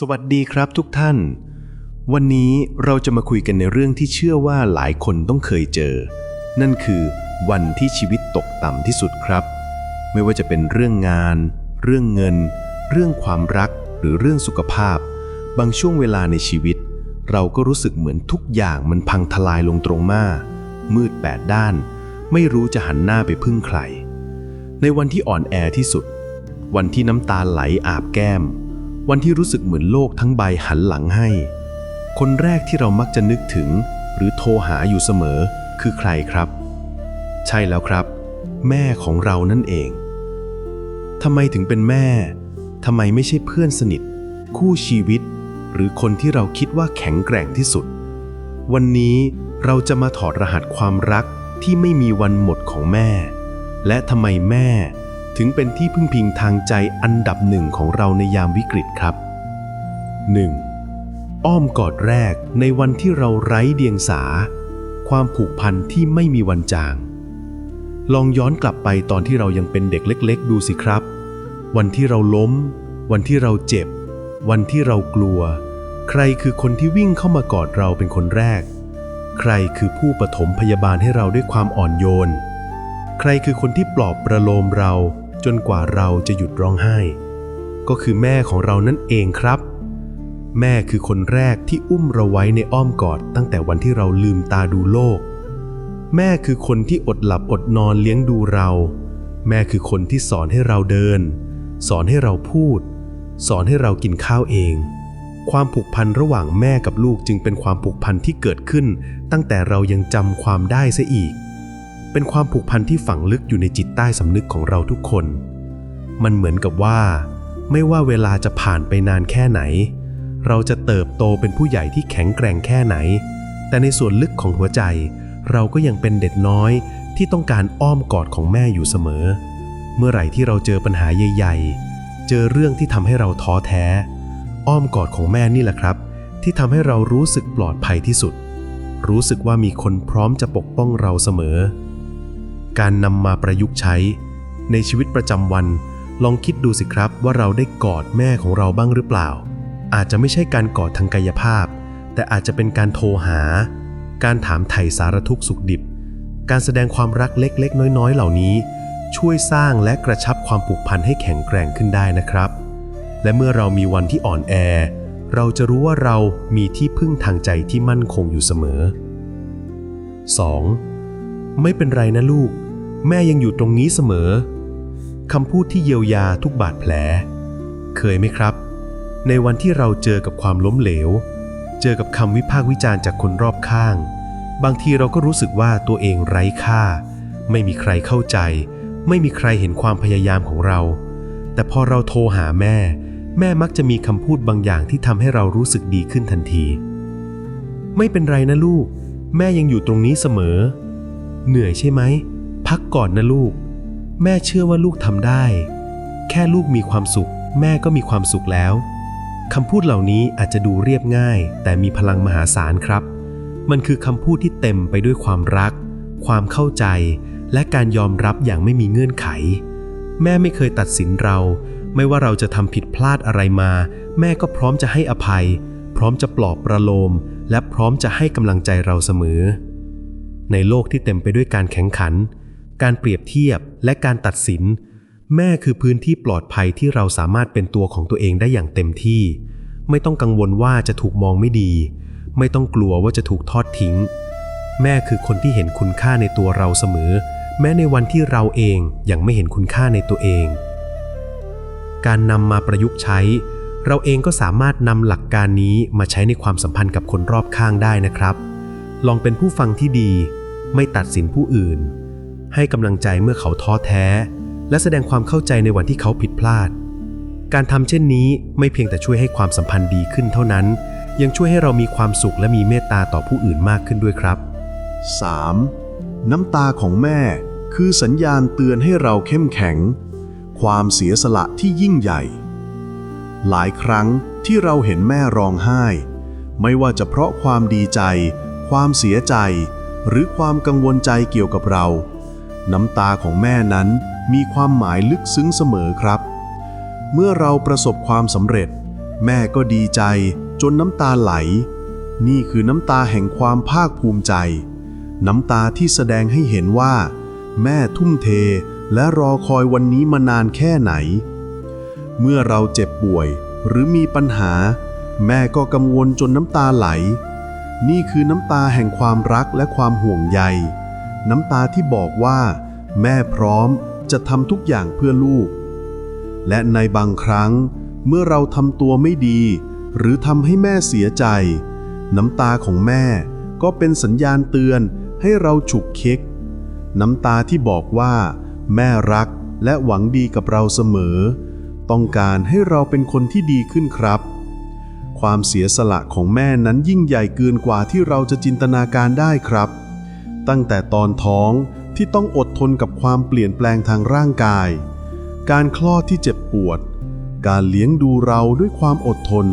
สวัสดีครับทุกท่าน วันนี้เราจะมาคุยกันในเรื่องที่เชื่อว่าหลายคนต้องเคยเจอ นั่นคือวันที่ชีวิตตกต่ำที่สุดครับ ไม่ว่าจะเป็นเรื่องงาน เรื่องเงิน เรื่องความรักหรือเรื่องสุขภาพ บางช่วงเวลาในชีวิต เราก็รู้สึกเหมือนทุกอย่างมันพังทลายลงตรงหน้ามืดแปดด้าน ไม่รู้จะหันหน้าไปพึ่งใคร ในวันที่อ่อนแอที่สุด วันที่น้ำตาไหลอาบแก้ม วันที่รู้สึกเหมือนโลกทั้งใบหันหลังให้ คนแรกที่เรามักจะนึกถึง หรือโทรหาอยู่เสมอ คือใครครับ ใช่แล้วครับ แม่ของเรานั่นเองทำไมถึงเป็นแม่ทำไมไม่ใช่เพื่อนสนิท คู่ชีวิต หรือคนที่เราคิดว่าแข็งแกร่งที่สุด วันนี้เราจะมาถอดรหัสความรักที่ไม่มีวันหมดของแม่ และทำไมแม่ ถึงเป็นที่พึ่งพิงทางใจอันดับหนึ่งของเราในยามวิกฤตครับ 1. อ้อมกอดแรกในวันที่เราไร้เดียงสา ความผูกพันที่ไม่มีวันจาง ลองย้อนกลับไปตอนที่เรายังเป็นเด็กเล็ก ๆ ดูสิครับ วันที่เราล้ม วันที่เราเจ็บ วันที่เรากลัว ใครคือคนที่วิ่งเข้ามากอดเราเป็นคนแรก ใครคือผู้ปฐมพยาบาลให้เราด้วยความอ่อนโยนใครคือคนที่ปลอบประโลมเรา จนกว่าเราจะหยุดร้องไห้ ก็คือแม่ของเรานั่นเองครับ แม่คือคนแรกที่อุ้มเราไว้ในอ้อมกอดตั้งแต่วันที่เราลืมตาดูโลก แม่คือคนที่อดหลับอดนอนเลี้ยงดูเรา แม่คือคนที่สอนให้เราเดิน สอนให้เราพูด สอนให้เรากินข้าวเองความผูกพันระหว่างแม่กับลูกจึงเป็นความผูกพันที่เกิดขึ้น ตั้งแต่เรายังจำความได้เสียอีก เป็นความผูกพันที่ฝังลึกอยู่ในจิตใต้สำนึกของเราทุกคน มันเหมือนกับว่า ไม่ว่าเวลาจะผ่านไปนานแค่ไหน เราจะเติบโตเป็นผู้ใหญ่ที่แข็งแกร่งแค่ไหน แต่ในส่วนลึกของหัวใจ เราก็ยังเป็นเด็กน้อยที่ต้องการอ้อมกอดของแม่อยู่เสมอ เมื่อไหร่ที่เราเจอปัญหาใหญ่ๆ เจอเรื่องที่ทำให้เราท้อแท้ อ้อมกอดของแม่นี่แหละครับ ที่ทำให้เรารู้สึกปลอดภัยที่สุด รู้สึกว่ามีคนพร้อมจะปกป้องเราเสมอ การนำมาประยุกต์ใช้ ในชีวิตประจำวัน ลองคิดดูสิครับว่าเราได้กอดแม่ของเราบ้างหรือเปล่า อาจจะไม่ใช่การกอดทางกายภาพ แต่อาจจะเป็นการโทรหา การถามไถ่สารทุกข์สุขดิบ การแสดงความรักเล็กๆ น้อยๆ เหล่านี้ ช่วยสร้างและกระชับความผูกพันให้แข็งแกร่งขึ้นได้นะครับ และเมื่อเรามีวันที่อ่อนแอ เราจะรู้ว่าเรามีที่พึ่งทางใจที่มั่นคงอยู่เสมอ 2. ไม่เป็นไรนะลูก แม่ยังอยู่ตรงนี้เสมอคำพูดที่เยียวยาทุกบาดแผล เคยไหมครับ ในวันที่เราเจอกับความล้มเหลว เจอกับคำวิพากษ์วิจารณ์จากคนรอบข้าง บางทีเราก็รู้สึกว่าตัวเองไร้ค่า ไม่มีใครเข้าใจ ไม่มีใครเห็นความพยายามของเรา แต่พอเราโทรหาแม่ แม่มักจะมีคำพูดบางอย่างที่ทำให้เรารู้สึกดีขึ้นทันที ไม่เป็นไรนะลูก แม่ยังอยู่ตรงนี้เสมอ เหนื่อยใช่ไหม พักก่อนนะลูก แม่เชื่อว่าลูกทำได้ แค่ลูกมีความสุข แม่ก็มีความสุขแล้วคำพูดเหล่านี้อาจจะดูเรียบง่าย แต่มีพลังมหาศาลครับ มันคือคำพูดที่เต็มไปด้วยความรัก ความเข้าใจ และการยอมรับอย่างไม่มีเงื่อนไข แม่ไม่เคยตัดสินเรา ไม่ว่าเราจะทำผิดพลาดอะไรมา แม่ก็พร้อมจะให้อภัย พร้อมจะปลอบประโลม และพร้อมจะให้กำลังใจเราเสมอ ในโลกที่เต็มไปด้วยการแข่งขัน การเปรียบเทียบและการตัดสิน แม่คือพื้นที่ปลอดภัยที่เราสามารถเป็นตัวของตัวเองได้อย่างเต็มที่ ไม่ต้องกังวลว่าจะถูกมองไม่ดี ไม่ต้องกลัวว่าจะถูกทอดทิ้ง แม่คือคนที่เห็นคุณค่าในตัวเราเสมอ แม้ในวันที่เราเองยังไม่เห็นคุณค่าในตัวเอง การนำมาประยุกต์ใช้ เราเองก็สามารถนำหลักการนี้มาใช้ในความสัมพันธ์กับคนรอบข้างได้นะครับ ลองเป็นผู้ฟังที่ดี ไม่ตัดสินผู้อื่น ให้กำลังใจเมื่อเขาท้อแท้ และแสดงความเข้าใจในวันที่เขาผิดพลาด การทำเช่นนี้ไม่เพียงแต่ช่วยให้ความสัมพันธ์ดีขึ้นเท่านั้น ยังช่วยให้เรามีความสุขและมีเมตตาต่อผู้อื่นมากขึ้นด้วยครับ 3. น้ำตาของแม่ คือสัญญาณเตือนให้เราเข้มแข็ง ความเสียสละที่ยิ่งใหญ่ หลายครั้งที่เราเห็นแม่ร้องไห้ ไม่ว่าจะเพราะความดีใจ ความเสียใจ หรือความกังวลใจเกี่ยวกับเรา น้ำตาของแม่นั้นมีความหมายลึกซึ้งเสมอครับ เมื่อเราประสบความสำเร็จ แม่ก็ดีใจจนน้ำตาไหล นี่คือน้ำตาแห่งความภาคภูมิใจ น้ำตาที่แสดงให้เห็นว่า แม่ทุ่มเทและรอคอยวันนี้มานานแค่ไหน เมื่อเราเจ็บป่วยหรือมีปัญหา แม่ก็กังวลจนน้ำตาไหล นี่คือน้ำตาแห่งความรักและความห่วงใย น้ำตาที่บอกว่า แม่พร้อมจะทำทุกอย่างเพื่อลูก และในบางครั้ง เมื่อเราทำตัวไม่ดี หรือทำให้แม่เสียใจ น้ำตาของแม่ก็เป็นสัญญาณเตือนให้เราฉุกเคิก น้ำตาที่บอกว่า แม่รักและหวังดีกับเราเสมอ ต้องการให้เราเป็นคนที่ดีขึ้นครับ ความเสียสละของแม่นั้นยิ่งใหญ่เกินกว่าที่เราจะจินตนาการได้ครับ ตั้งแต่ตอนท้องที่ต้องอดทนกับความเปลี่ยนแปลงทางร่างกาย การคลอดที่เจ็บปวด การเลี้ยงดูเราด้วยความอดทน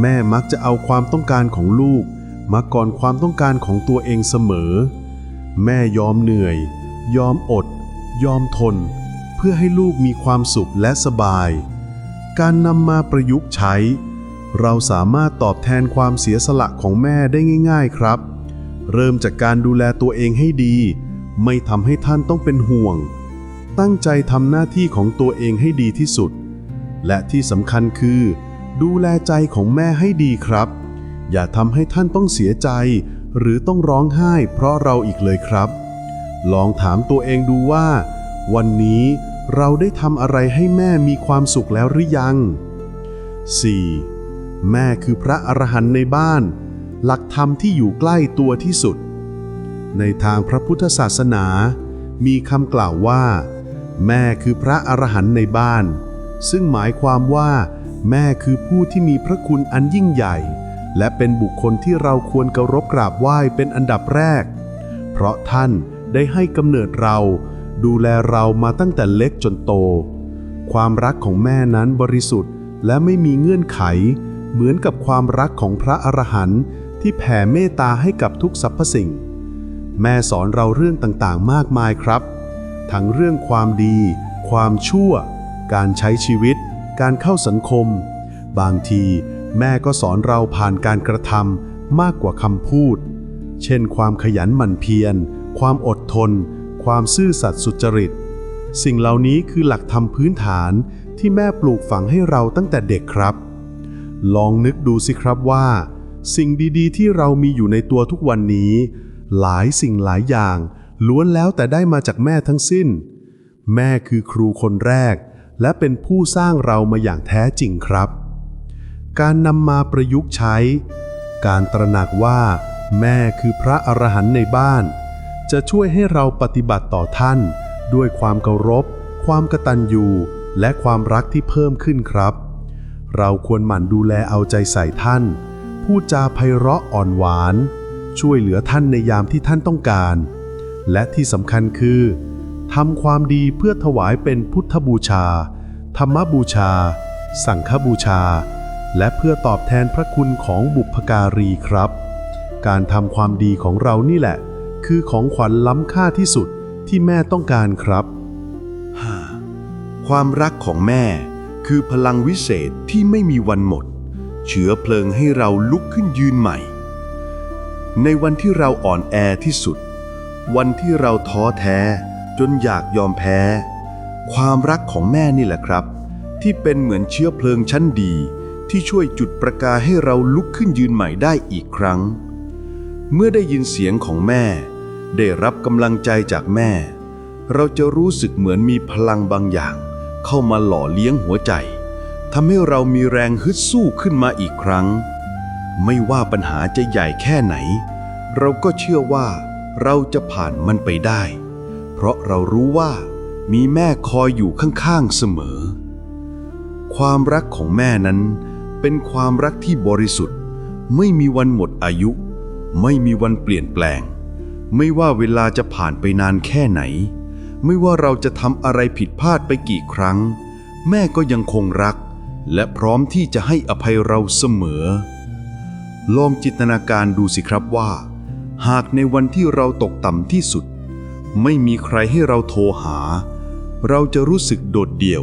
แม่มักจะเอาความต้องการของลูกมาก่อนความต้องการของตัวเองเสมอ แม่ยอมเหนื่อย ยอมอด ยอมทน เพื่อให้ลูกมีความสุขและสบาย การนำมาประยุกต์ใช้ เราสามารถตอบแทนความเสียสละของแม่ได้ง่าย ๆ ครับ เริ่มจากการดูแลตัวเองให้ดี ไม่ทำให้ท่านต้องเป็นห่วง ตั้งใจทำหน้าที่ของตัวเองให้ดีที่สุด และที่สำคัญคือ ดูแลใจของแม่ให้ดีครับ อย่าทำให้ท่านต้องเสียใจ หรือต้องร้องไห้เพราะเราอีกเลยครับ ลองถามตัวเองดูว่า วันนี้เราได้ทำอะไรให้แม่มีความสุขแล้วหรือยัง 4. แม่คือพระอรหันต์ในบ้าน หลักธรรมที่อยู่ใกล้ตัวที่สุด ในทางพระพุทธศาสนา มีคำกล่าวว่า แม่คือพระอรหันต์ในบ้าน ซึ่งหมายความว่า แม่คือผู้ที่มีพระคุณอันยิ่งใหญ่ และเป็นบุคคลที่เราควรเคารพกราบไหว้เป็นอันดับแรก เพราะท่านได้ให้กำเนิดเรา ดูแลเรามาตั้งแต่เล็กจนโต ความรักของแม่นั้นบริสุทธิ์และไม่มีเงื่อนไข เหมือนกับความรักของพระอรหันต์ ที่แผ่เมตตาให้กับทุกสรรพสิ่ง แม่สอนเราเรื่องต่างๆ มากมายครับ ทั้งเรื่องความดี ความชั่ว การใช้ชีวิต การเข้าสังคม บางทีแม่ก็สอนเราผ่านการกระทำมากกว่าคำพูด เช่น ความขยันหมั่นเพียร ความอดทน ความซื่อสัตย์สุจริต สิ่งเหล่านี้คือหลักธรรมพื้นฐานที่แม่ปลูกฝังให้เราตั้งแต่เด็กครับ ลองนึกดูสิครับว่า สิ่งดีๆ ที่เรามีอยู่ในตัวทุกวันนี้ หลายสิ่งหลายอย่าง ล้วนแล้วแต่ได้มาจากแม่ทั้งสิ้น แม่คือครูคนแรก และเป็นผู้สร้างเรามาอย่างแท้จริงครับ การนำมาประยุกต์ใช้ การตระหนักว่า แม่คือพระอรหันต์ในบ้าน จะช่วยให้เราปฏิบัติต่อท่าน ด้วยความเคารพ ความกตัญญูและความรักที่เพิ่มขึ้นครับ เราควรหมั่นดูแลเอาใจใส่ท่าน พูดจาไพเราะอ่อนหวาน ช่วยเหลือท่านในยามที่ท่านต้องการ และที่สำคัญคือทำความดีเพื่อถวายเป็นพุทธบูชา ธรรมบูชา สังฆบูชา และเพื่อตอบแทนพระคุณของบุพการีครับ การทำความดีของเรานี่แหละ คือของขวัญล้ำค่าที่สุดที่แม่ต้องการครับความรักของแม่คือพลังวิเศษที่ไม่มีวันหมด เชื้อเพลิงให้เราลุกขึ้นยืนใหม่ ในวันที่เราอ่อนแอที่สุด วันที่เราท้อแท้ จนอยากยอมแพ้ ความรักของแม่นี่แหละครับ ที่เป็นเหมือนเชื้อเพลิงชั้นดี ที่ช่วยจุดประกายให้เราลุกขึ้นยืนใหม่ได้อีกครั้ง เมื่อได้ยินเสียงของแม่ ได้รับกำลังใจจากแม่ เราจะรู้สึกเหมือนมีพลังบางอย่าง เข้ามาหล่อเลี้ยงหัวใจ ทำให้เรามีแรงฮึดสู้ขึ้นมาอีกครั้ง ไม่ว่าปัญหาจะใหญ่แค่ไหน เราก็เชื่อว่า เราจะผ่านมันไปได้ เพราะเรารู้ว่า มีแม่คอยอยู่ข้างๆเสมอ ความรักของแม่นั้น เป็นความรักที่บริสุทธิ์ ไม่มีวันหมดอายุ ไม่มีวันเปลี่ยนแปลง ไม่ว่าเวลาจะผ่านไปนานแค่ไหน ไม่ว่าเราจะทำอะไรผิดพลาดไปกี่ครั้ง แม่ก็ยังคงรัก และพร้อมที่จะให้อภัยเราเสมอ ลองจินตนาการดูสิครับว่า หากในวันที่เราตกต่ำที่สุด ไม่มีใครให้เราโทรหา เราจะรู้สึกโดดเดี่ยว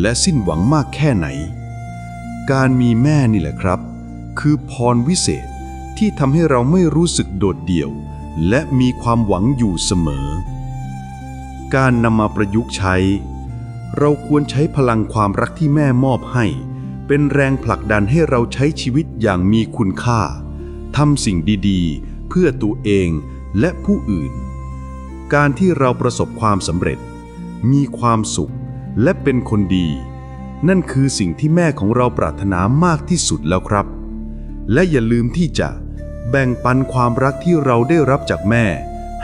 และสิ้นหวังมากแค่ไหน การมีแม่นี่แหละครับ คือพรวิเศษที่ทำให้เราไม่รู้สึกโดดเดี่ยว และมีความหวังอยู่เสมอ การนำมาประยุกต์ใช้ เราควรใช้พลังความรักที่แม่มอบให้ เป็นแรงผลักดันให้เราใช้ชีวิตอย่างมีคุณค่าทำสิ่งดีๆ เพื่อตัวเองและผู้อื่น การที่เราประสบความสำเร็จ มีความสุขและเป็นคนดี นั่นคือสิ่งที่แม่ของเราปรารถนามากที่สุดแล้วครับ และอย่าลืมที่จะแบ่งปันความรักที่เราได้รับจากแม่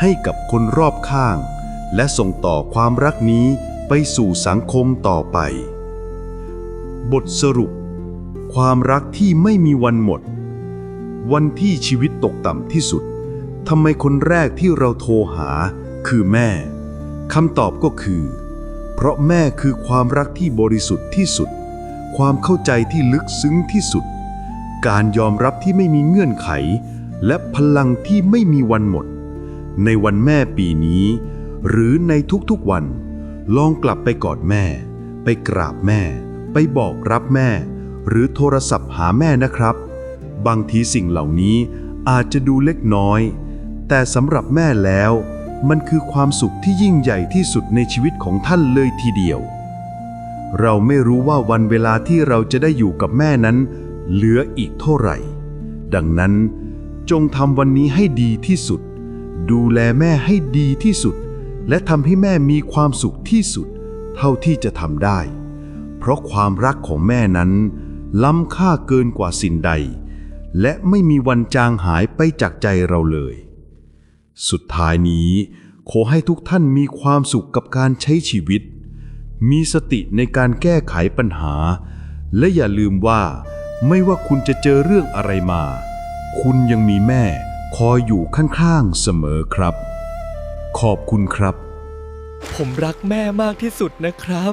ให้กับคนรอบข้าง และส่งต่อความรักนี้ ไปสู่สังคมต่อไป บทสรุป ความรักที่ไม่มีวันหมด วันที่ชีวิตตกต่ำที่สุดทำไมคนแรกที่เราโทรหาคือแม่คำตอบก็คือ เพราะแม่คือความรักที่บริสุทธิ์ที่สุด ความเข้าใจที่ลึกซึ้งที่สุด การยอมรับที่ไม่มีเงื่อนไข และพลังที่ไม่มีวันหมด ในวันแม่ปีนี้ หรือในทุกๆวัน ลองกลับไปกอดแม่ ไปกราบแม่ ไปบอกรับแม่ หรือโทรศัพท์หาแม่นะครับ บางทีสิ่งเหล่านี้อาจจะดูเล็กน้อย แต่สำหรับแม่แล้ว มันคือความสุขที่ยิ่งใหญ่ที่สุดในชีวิตของท่านเลยทีเดียว เราไม่รู้ว่าวันเวลาที่เราจะได้อยู่กับแม่นั้น เหลืออีกเท่าไหร่ ดังนั้นจงทำวันนี้ให้ดีที่สุด ดูแลแม่ให้ดีที่สุด และทำให้แม่มีความสุขที่สุดเท่าที่จะทำได้ เพราะความรักของแม่นั้น ล้ำค่าเกินกว่าสิ่งใด และไม่มีวันจางหายไปจากใจเราเลย สุดท้ายนี้ ขอให้ทุกท่านมีความสุขกับการใช้ชีวิต มีสติในการแก้ไขปัญหา และอย่าลืมว่า ไม่ว่าคุณจะเจอเรื่องอะไรมา คุณยังมีแม่คอยอยู่ข้างๆเสมอครับ ขอบคุณครับ ผมรักแม่มากที่สุดนะครับ